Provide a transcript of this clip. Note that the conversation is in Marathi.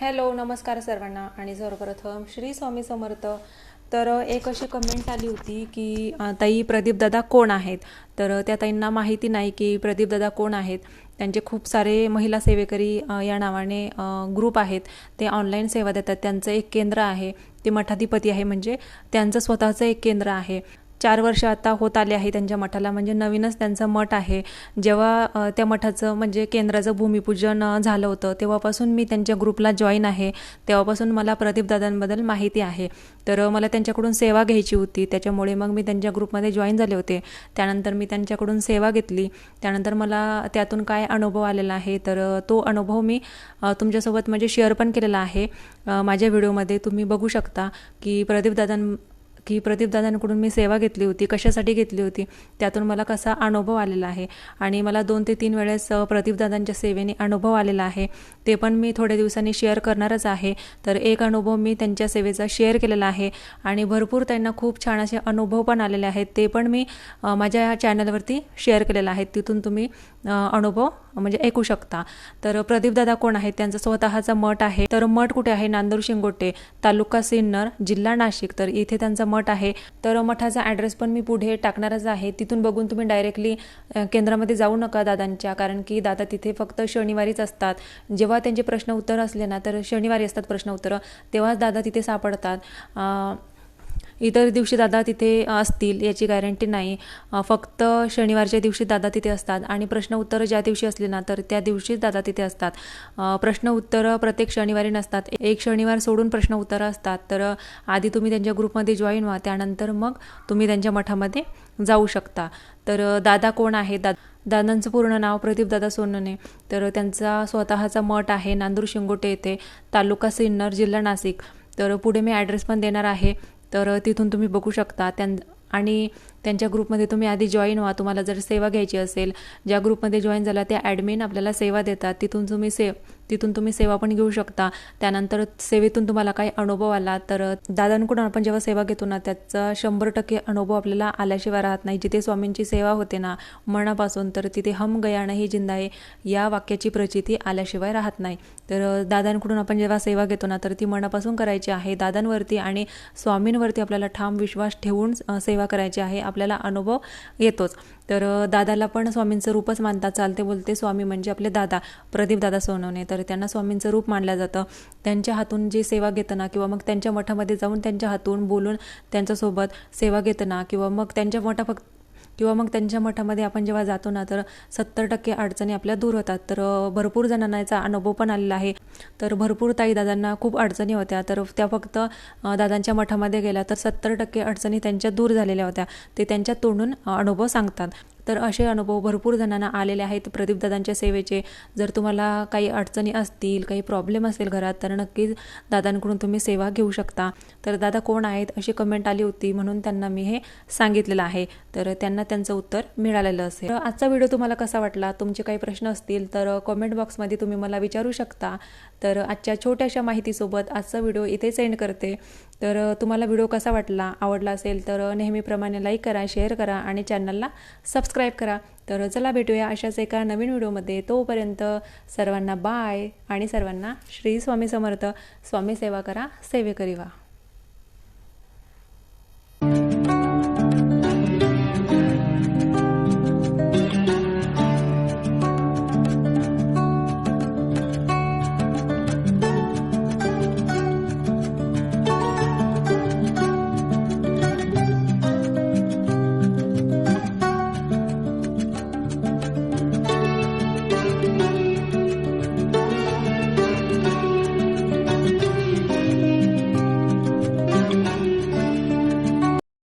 हॅलो नमस्कार सर्वांना. आणि सर्वप्रथम श्री स्वामी समर्थ तर एक अशी कमेंट आली होती की ताई प्रदीपदादा कोण आहेत? तर त्या ताईंना माहिती नाही की प्रदीपदादा कोण आहेत. त्यांचे खूप सारे महिला सेवेकरी या नावाने ग्रुप आहेत. ते ऑनलाईन सेवा देतात. त्यांचं एक केंद्र आहे. ते मठाधिपती आहे. म्हणजे त्यांचं स्वतःचं एक केंद्र आहे. चार वर्ष आता होत आले आहे त्यांच्या मठाला. म्हणजे नवीनच त्यांचं मठ आहे. जेव्हा त्या मठाचं म्हणजे केंद्राचं भूमिपूजन झालं होतं तेव्हापासून मी त्यांच्या ग्रुपला जॉईन आहे. तेव्हापासून मला प्रदीपदादांबद्दल माहिती आहे. तर मला त्यांच्याकडून सेवा घ्यायची होती. त्याच्यामुळे मग मी त्यांच्या ग्रुपमध्ये जॉईन झाले होते. त्यानंतर मी त्यांच्याकडून सेवा घेतली. त्यानंतर मला त्यातून काय अनुभव आलेला आहे तर तो अनुभव मी तुमच्यासोबत म्हणजे शेअर पण केलेला आहे. माझ्या व्हिडिओमध्ये तुम्ही बघू शकता की प्रदीपदादां की प्रदीपदादांकडून मी सेवा घेतली होती कशासाठी घेतली होती त्यातून मला कसा अनुभव आलेला आहे. आणि मला दोन ते तीन वेळेस प्रदीपदादांच्या सेवेने अनुभव आलेला आहे. ते पण मी थोड्या दिवसांनी शेअर करणारच आहे. तर एक अनुभव मी त्यांच्या सेवेचा शेअर केलेला आहे. आणि भरपूर त्यांना खूप छान असे अनुभव पण आलेले आहेत. ते पण मी माझ्या चॅनलवरती शेअर केलेलं आहे. तिथून तुम्ही अनुभव म्हणजे ऐकू शकता. तर प्रदीपदादा कोण आहेत? त्यांचा स्वतःचा मठ आहे. तर मठ कुठे आहे? नांदूर शिंगोटे तालुका सिन्नर जिल्हा नाशिक. तर इथे त्यांचा मठ आहे. तर मठाचा ॲड्रेस पण मी पुढे टाकणारच आहे. तिथून बघून तुम्ही डायरेक्टली केंद्रामध्ये जाऊ नका दादांच्या. कारण की दादा तिथे फक्त शनिवारीच असतात. जेव्हा त्यांचे प्रश्न उत्तर असले ना तर शनिवारी असतात प्रश्न उत्तरं. तेव्हाच दादा तिथे सापडतात. इतर दिवशी दादा तिथे असतील याची गॅरंटी नाही. फक्त शनिवारच्या दिवशी दादा तिथे असतात आणि प्रश्न उत्तरं ज्या दिवशी असली ना तर त्या दिवशीच दादा तिथे असतात. प्रश्न उत्तरं प्रत्येक शनिवारी नसतात. एक शनिवार सोडून प्रश्न उत्तरं असतात. तर आधी तुम्ही त्यांच्या ग्रुपमध्ये जॉईन व्हा. त्यानंतर मग तुम्ही त्यांच्या मठामध्ये जाऊ शकता. तर दादा कोण आहे? दा दादांचं पूर्ण नाव प्रदीप दादा सोनने तर त्यांचा स्वतःचा मठ आहे. नांदूर शिंगोटे येथे. तालुका सिन्नर जिल्हा नाशिक. तर पुढे मी ॲड्रेस पण देणार आहे. तर तिथून तुम्ही बघू शकता त्यां आणि त्यांच्या ग्रुपमध्ये तुम्ही आधी जॉईन व्हा. तुम्हाला जर सेवा घ्यायची असेल ज्या ग्रुपमध्ये जॉईन झाला त्या ॲडमिन आपल्याला सेवा देतात. तिथून तुम्ही से तिथून तुम्ही सेवा पण घेऊ शकता. त्यानंतर सेवेतून तुम्हाला काही अनुभव आला तर दादांकडून आपण जेव्हा सेवा घेतो ना त्याचा शंभर टक्के अनुभव आपल्याला आल्याशिवाय राहत नाही. जिथे स्वामींची सेवा होते ना मनापासून तर तिथे हम गयाना ही जिंदा आहे या वाक्याची प्रचिती आल्याशिवाय राहत नाही. तर दादांकडून आपण जेव्हा सेवा घेतो ना तर ती मनापासून करायची आहे. दादांवरती आणि स्वामींवरती आपल्याला ठाम विश्वास ठेवून सेवा करायची आहे. आपल्याला अनुभव येतोच. तर दादाला पण स्वामींचं रूपच मानतात चालते बोलते. स्वामी म्हणजे आपले दादा प्रदीप दादा सोनवणे. तर त्यांना स्वामींचं रूप मानलं जातं. त्यांच्या हातून जी सेवा घेताना किंवा मग त्यांच्या मठामध्ये जाऊन त्यांच्या हातून बोलून त्यांच्यासोबत सेवा घेताना किंवा मग त्यांच्या मठा फक्त किंवा मग त्यांच्या मठामध्ये आपण जेव्हा जातो ना तर सत्तर टक्के अडचणी आपल्या दूर होतात. तर भरपूर जणांना याचा अनुभव पण आलेला आहे. तर भरपूर ताई दादांना खूप अडचणी होत्या. तर त्या फक्त दादांच्या मठामध्ये गेल्या तर सत्तर टक्के अडचणी त्यांच्या दूर झालेल्या होत्या. ते त्यांच्या तोंडून अनुभव सांगतात. तर असे अनुभव भरपूर जणांना आलेले आहेत. प्रदीपदादांच्या सेवेचे जर तुम्हाला काही अडचणी असतील काही प्रॉब्लेम असेल घरात तर नक्कीच दादांकडून तुम्ही सेवा घेऊ शकता. तर दादा कोण आहेत? अशी कमेंट आली होती म्हणून त्यांना मी हे सांगितलेलं आहे. तर त्यांना त्यांचं उत्तर मिळालेलं असेल. तर आजचा व्हिडिओ तुम्हाला कसा वाटला? तुमचे काही प्रश्न असतील तर कमेंट बॉक्समध्ये तुम्ही मला विचारू शकता. तर आजच्या छोट्याशा माहितीसोबत आजचा व्हिडिओ इथे सेंड करते. तर तुम्हाला व्हिडिओ कसा वाटला आवडला असेल तर नेहमीप्रमाणे लाईक करा शेअर करा आणि चॅनलला सबस्क्राईब करा. तर चला भेटूया अशाच एका नवीन व्हिडिओमध्ये. तोपर्यंत सर्वांना बाय आणि सर्वांना श्री स्वामी समर्थ. स्वामी सेवा करा सेवेकरी वा